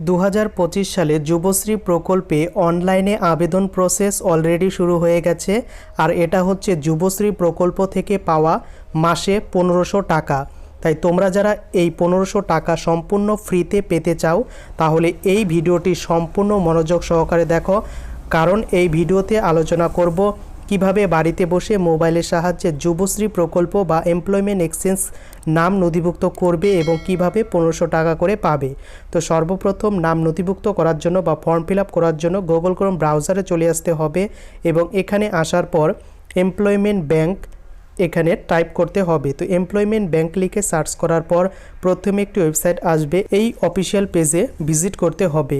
দু হাজার পঁচিশ সালে যুবশ্রী প্রকল্পে অনলাইনে আবেদন প্রসেস অলরেডি শুরু হয়ে গেছে, আর এটা হচ্ছে যুবশ্রী প্রকল্প থেকে পাওয়া মাসে পনেরোশো টাকা। তাই তোমরা যারা এই পনেরোশো টাকা সম্পূর্ণ ফ্রিতে পেতে চাও, তাহলে এই ভিডিওটি সম্পূর্ণ মনোযোগ সহকারে দেখো, কারণ এই ভিডিওতে আলোচনা করব কীভাবে বাড়িতে বসে মোবাইলের সাহায্যে যুবশ্রী প্রকল্প বা এমপ্লয়মেন্ট এক্সচেঞ্জ নাম নথিভুক্ত করবে এবং কীভাবে পনেরোশো টাকা করে পাবে? তো সর্বপ্রথম নাম নথিভুক্ত করার জন্য বা ফর্ম ফিল করার জন্য গুগল ক্রোম ব্রাউজারে চলে আসতে হবে এবং এখানে আসার পর এমপ্লয়মেন্ট ব্যাংক এখানে টাইপ করতে হবে। তো এমপ্লয়মেন্ট ব্যাংক লিখে সার্চ করার পর প্রথমে একটি ওয়েবসাইট আসবে, এই অফিসিয়াল পেজে ভিজিট করতে হবে।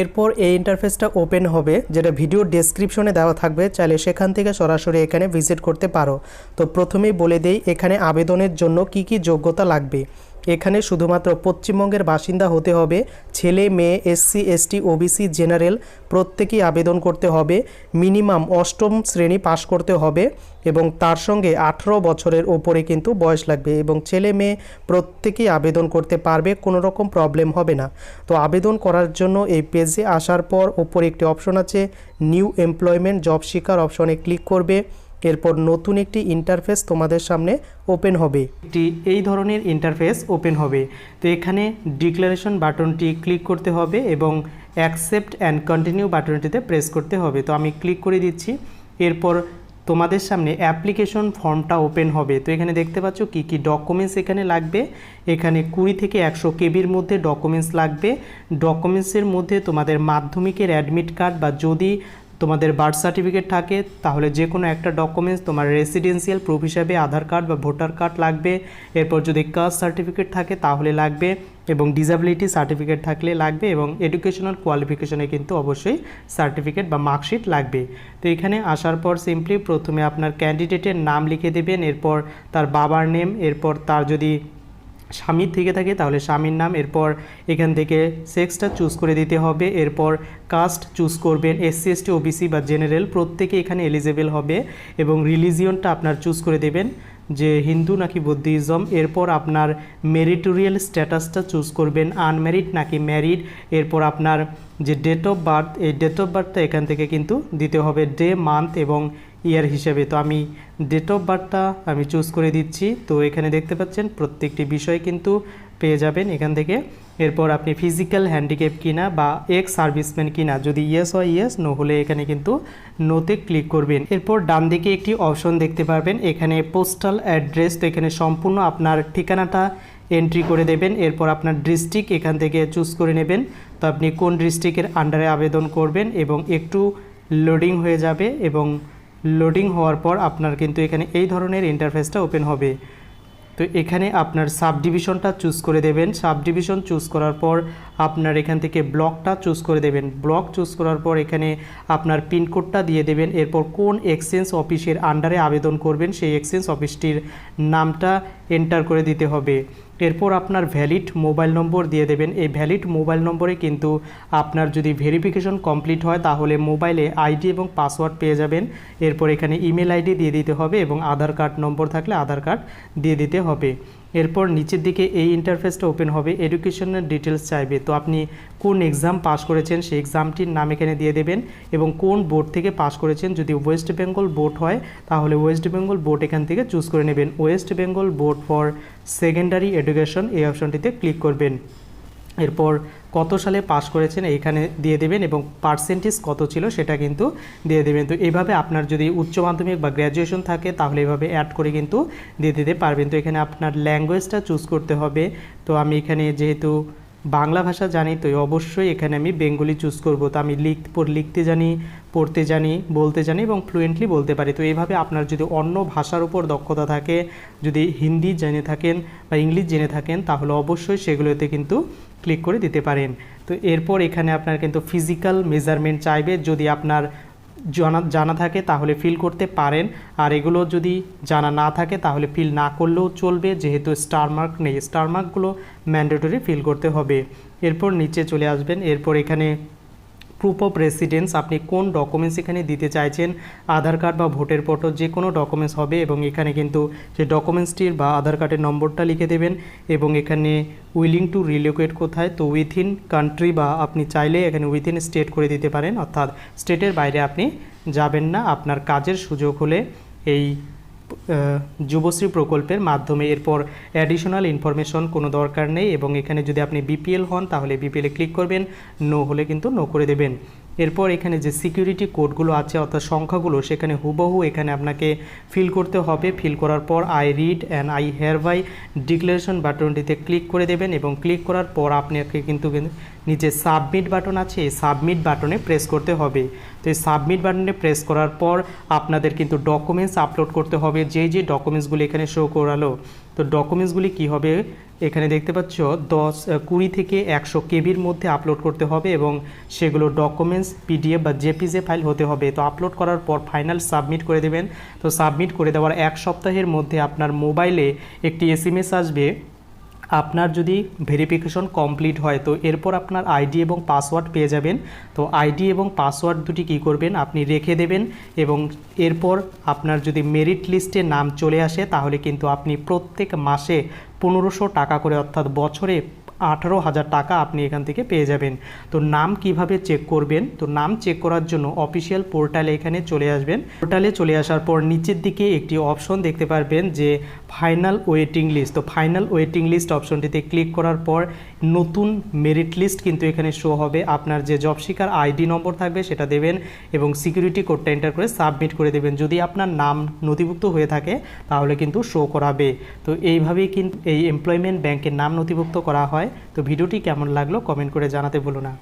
এরপর এই ইন্টারফেসটা ওপেন হবে, যেটা ভিডিও ডেসক্রিপশনে দেওয়া থাকবে। চাইলে সেখান থেকে সরাসরি এখানে ভিজিট করতে পারো। তো প্রথমেই বলে দেই, এখানে আবেদনের জন্য কি কি যোগ্যতা লাগবে। এখানে শুধুমাত্র পশ্চিমবঙ্গের বাসিন্দা হতে হবে, ছেলে, মেয়ে এসসি এসটি ওবিসি জেনারেল প্রত্যেকেই আবেদন করতে হবে, মিনিমাম অষ্টম শ্রেণি পাশ করতে হবে এবং তার সঙ্গে আঠেরো বছরের ওপরে কিন্তু বয়স লাগবে এবং ছেলে, মেয়ে প্রত্যেকেই আবেদন করতে পারবে, কোনো রকম প্রবলেম হবে না। তো আবেদন করার জন্য এই পেজে আসার পর ওপরে একটি অপশন আছে নিউ এমপ্লয়মেন্ট জব শিকার অপশনে ক্লিক করবে। এরপর নতুন একটি ইন্টারফেস তোমাদের সামনে ওপেন হবে। একটি এই ধরনের ইন্টারফেস ওপেন হবে। তো এখানে ডিক্লারেশন বাটনটি ক্লিক করতে হবে এবং অ্যাকসেপ্ট অ্যান্ড কন্টিনিউ বাটনটিতে প্রেস করতে হবে। তো আমি ক্লিক করে দিচ্ছি। এরপর তোমাদের সামনে অ্যাপ্লিকেশন ফর্মটা ওপেন হবে। তো এখানে দেখতে পাচ্ছ কি কি ডকুমেন্টস এখানে লাগবে। এখানে কুড়ি থেকে একশো কেবির মধ্যে ডকুমেন্টস লাগবে। ডকুমেন্টসের মধ্যে তোমাদের মাধ্যমিকের অ্যাডমিট কার্ড বা যদি তোমাদের বার্থ সার্টিফিকেট থাকে, তাহলে যে কোনো একটা ডকুমেন্টস তোমার রেসিডেন্সিয়াল প্রুফ হিসাবে আধার কার্ড বা ভোটার কার্ড লাগবে। এরপর যদি কাস্ট সার্টিফিকেট থাকে, তাহলে লাগবে এবং ডিসাবিলিটি সার্টিফিকেট থাকলে লাগবে এবং এডুকেশনাল কোয়ালিফিকেশনে কিন্তু অবশ্যই সার্টিফিকেট বা মার্কশিট লাগবে। তো এখানে আসার পর সিম্পলি প্রথমে আপনার ক্যান্ডিডেটের নাম লিখে দেবেন, এরপর তার বাবার নেম এরপর তার যদি স্বামীর থেকে থাকে, তাহলে স্বামীর নাম, এরপর এখান থেকে সেক্সটা চুজ করে দিতে হবে, এরপর কাস্ট চুজ করবেন এসসি এসটি ওবিসি বা জেনারেল প্রত্যেকে এখানে এলিজেবল হবে এবং রিলিজিয়নটা আপনার চুজ করে দেবেন, যে হিন্দু নাকি বুদ্ধিজম, এরপর আপনার মেরিটোরিয়াল স্ট্যাটাসটা চুজ করবেন আনম্যারিড নাকি ম্যারিড এরপর আপনার যে ডেট অফ বার্থ এই ডেট অফ বার্থটা এখান থেকে কিন্তু দিতে হবে ডে মান্থ এবং ইয়ার হিসেবে। তো আমি ডেট অফ বার্থটা আমি চুজ করে দিচ্ছি। তো এখানে দেখতে পাচ্ছেন প্রত্যেকটি বিষয় কিন্তু পেয়ে যাবেন এখান থেকে। এরপর আপনি ফিজিক্যাল হ্যান্ডিক্যাপ কিনা বা এক্স সার্ভিসম্যান কিনা, যদি ইয়েস হয় ইয়েস নো হলে এখানে কিন্তু নোতে ক্লিক করবেন। এরপর ডান দিকে একটি অপশন দেখতে পারবেন। এখানে পোস্টাল অ্যাড্রেস তো এখানে সম্পূর্ণ আপনার ঠিকানাটা এন্ট্রি করে দেবেন। এরপর আপনার ডিস্ট্রিক্ট এখান থেকে চুজ করে নেবেন। তো আপনি কোন ডিস্ট্রিক্টের আন্ডারে আবেদন করবেন এবং একটু লোডিং হয়ে যাবে এবং লোডিং হওয়ার পর আপনার কিন্তু এখানে এই ধরনের ইন্টারফেসটা ওপেন হবে। তো এখানে আপনার সাব ডিভিশনটা চুজ করে দেবেন। সাব ডিভিশন চুজ করার পর আপনার এখান থেকে ব্লকটা চুজ করে দেবেন। ব্লক চুজ করার পর এখানে আপনার পিনকোডটা দিয়ে দেবেন। এরপর কোন এক্সচেঞ্জ অফিসের আন্ডারে আবেদন করবেন, সেই এক্সচেঞ্জ অফিসটির নামটা এন্টার করে দিতে হবে। এরপর আপনার ভ্যালিড মোবাইল নম্বর দিয়ে দেবেন। এই ভ্যালিড মোবাইল নম্বরে কিন্তু আপনার যদি ভেরিফিকেশন কমপ্লিট হয়, তাহলে মোবাইলে আইডি এবং পাসওয়ার্ড পেয়ে যাবেন। এরপর এখানে ইমেল আইডি দিয়ে দিতে হবে এবং আধার কার্ড নম্বর থাকলে আধার কার্ড দিয়ে দিতে হবে। এরপর নিচের দিকে এই ইন্টারফেসটা ওপেন হবে। এডুকেশনের ডিটেলস চাইবে। তো আপনি কোন এক্সাম পাস করেছেন, সেই এক্সামটির নাম এখানে দিয়ে দেবেন এবং কোন বোর্ড থেকে পাস করেছেন। যদি ওয়েস্ট বেঙ্গল বোর্ড হয়, তাহলে ওয়েস্ট বেঙ্গল বোর্ড এখান থেকে চুজ করে নেবেন। West Bengal Board for Secondary Education এই অপশনটিতে ক্লিক করবেন। এরপর কত সালে পাশ করেছেন এইখানে দিয়ে দেবেন এবং পার্সেন্টেজ কত ছিল সেটা কিন্তু দিয়ে দেবেন। তো এইভাবে আপনার যদি উচ্চ মাধ্যমিক বা গ্র্যাজুয়েশন থাকে তাহলে এইভাবে অ্যাড করে কিন্তু দিয়ে দিতে পারবেন। তো এখানে আপনার ল্যাঙ্গুয়েজটা চুজ করতে হবে। তো আমি এখানে যেহেতু বাংলা ভাষা জানি, তো অবশ্যই এখানে আমি বেঙ্গলি চুজ করব। তো আমি লিখ লিখতে জানি, পড়তে জানি, বলতে জানি এবং ফ্লুয়েন্টলি বলতে পারি। তো এইভাবে আপনার যদি অন্য ভাষার উপর দক্ষতা থাকে, যদি হিন্দি জেনে থাকেন বা ইংলিশ জেনে থাকেন, তাহলে অবশ্যই সেগুলোতে কিন্তু ক্লিক করে দিতে পারেন। তো এরপর এখানে আপনার কিন্তু ফিজিক্যাল মেজারমেন্ট চাইবে। যদি আপনার জানা জানা থাকে তাহলে ফিল করতে পারেন। আর এগুলো যদি জানা না থাকে তাহলে ফিল না করলেও চলবে। যেহেতু স্টার মার্ক নেই স্টার মার্কগুলো ম্যান্ডেটরি ফিল করতে হবে। এরপর নিচে চলে আসবেন। এরপর এখানে প্রুফ অফ রেসিডেন্স আপনি কোন ডকুমেন্টস এখানে দিতে চাইছেন, আধার কার্ড বা ভোটের ফটো যে কোনো ডকুমেন্টস হবে এবং এখানে কিন্তু যে ডকুমেন্টসটির বা আধার কার্ডের নম্বরটা লিখে দেবেন এবং এখানে উইলিং টু রিলোকেট কোথায়, তো উইথিন কান্ট্রি বা আপনি চাইলে এখানে উইথিন স্টেট করে দিতে পারেন, অর্থাৎ স্টেটের বাইরে আপনি যাবেন না, আপনার কাজের সুযোগ হলে এই যুবশ্রী প্রকল্পের মাধ্যমে। এরপর অ্যাডিশনাল ইনফরমেশন কোনো দরকার নেই এবং এখানে যদি আপনি বিপিএল হন, তাহলে বিপিএলে ক্লিক করবেন। নো হলে কিন্তু নো করে দেবেন। এরপর এখানে যে সিকিউরিটি কোডগুলো আছে, অর্থাৎ সংখ্যাগুলো, সেখানে হুবহু এখানে আপনাকে ফিল করতে হবে। ফিল করার পর I read and I hereby declaration বাটনটিতে click করে দেবেন এবং ক্লিক করার পর আপনাকে কিন্তু নিচে সাবমিট বাটন আছে, এই সাবমিট বাটনে প্রেস করতে হবে। তো এই সাবমিট বাটনে প্রেস করার পর আপনাদের কিন্তু ডকুমেন্টস আপলোড করতে হবে। যে যে ডকুমেন্টসগুলি এখানে শো করালো, তো ডকুমেন্টসগুলি কি হবে? এখানে দেখতে পাচ্ছ দশ কুড়ি থেকে একশো কেবির মধ্যে আপলোড করতে হবে এবং সেগুলো ডকুমেন্টস পিডিএফ বা জেপিজে ফাইল হতে হবে। তো আপলোড করার পর ফাইনাল সাবমিট করে দেবেন। তো সাবমিট করে দেওয়ার এক সপ্তাহের মধ্যে আপনার মোবাইলে একটি এসএমএস আসবে। আপনার যদি ভেরিফিকেশন কমপ্লিট হয়, তো এরপর আপনার আইডি এবং পাসওয়ার্ড পেয়ে যাবেন। তো আইডি এবং পাসওয়ার্ড দুটি কী করবেন? আপনি রেখে দেবেন এবং এরপর আপনার যদি মেরিট লিস্টে নাম চলে আসে, তাহলে কিন্তু আপনি প্রত্যেক মাসে পনেরোশো টাকা করে, অর্থাৎ বছরে আঠারো হাজার টাকা আপনি এখান থেকে পেয়ে যাবেন। তো নাম কীভাবে চেক করবেন? তো নাম চেক করার জন্য অফিসিয়াল পোর্টালে এখানে চলে আসবেন। পোর্টালে চলে আসার পর নিচের দিকে একটি অপশন দেখতে পারবেন যে ফাইনাল ওয়েটিং লিস্ট তো ফাইনাল ওয়েটিং লিস্ট অপশনটিতে ক্লিক করার পর নতুন মেরিট লিস্ট কিন্তু এখানে শো হবে। আপনার যে জব শিকার আইডি নম্বর থাকবে সেটা দেবেন এবং সিকিউরিটি কোডটা এন্টার করে সাবমিট করে দেবেন। যদি আপনার নাম নথিভুক্ত হয়ে থাকে তাহলে কিন্তু শো করাবে। তো এইভাবেই কিন্তু এই এমপ্লয়মেন্ট ব্যাংকের নাম নথিভুক্ত করা হয়। তো ভিডিওটি কেমন লাগল কমেন্ট করে জানাতে ভুলো না।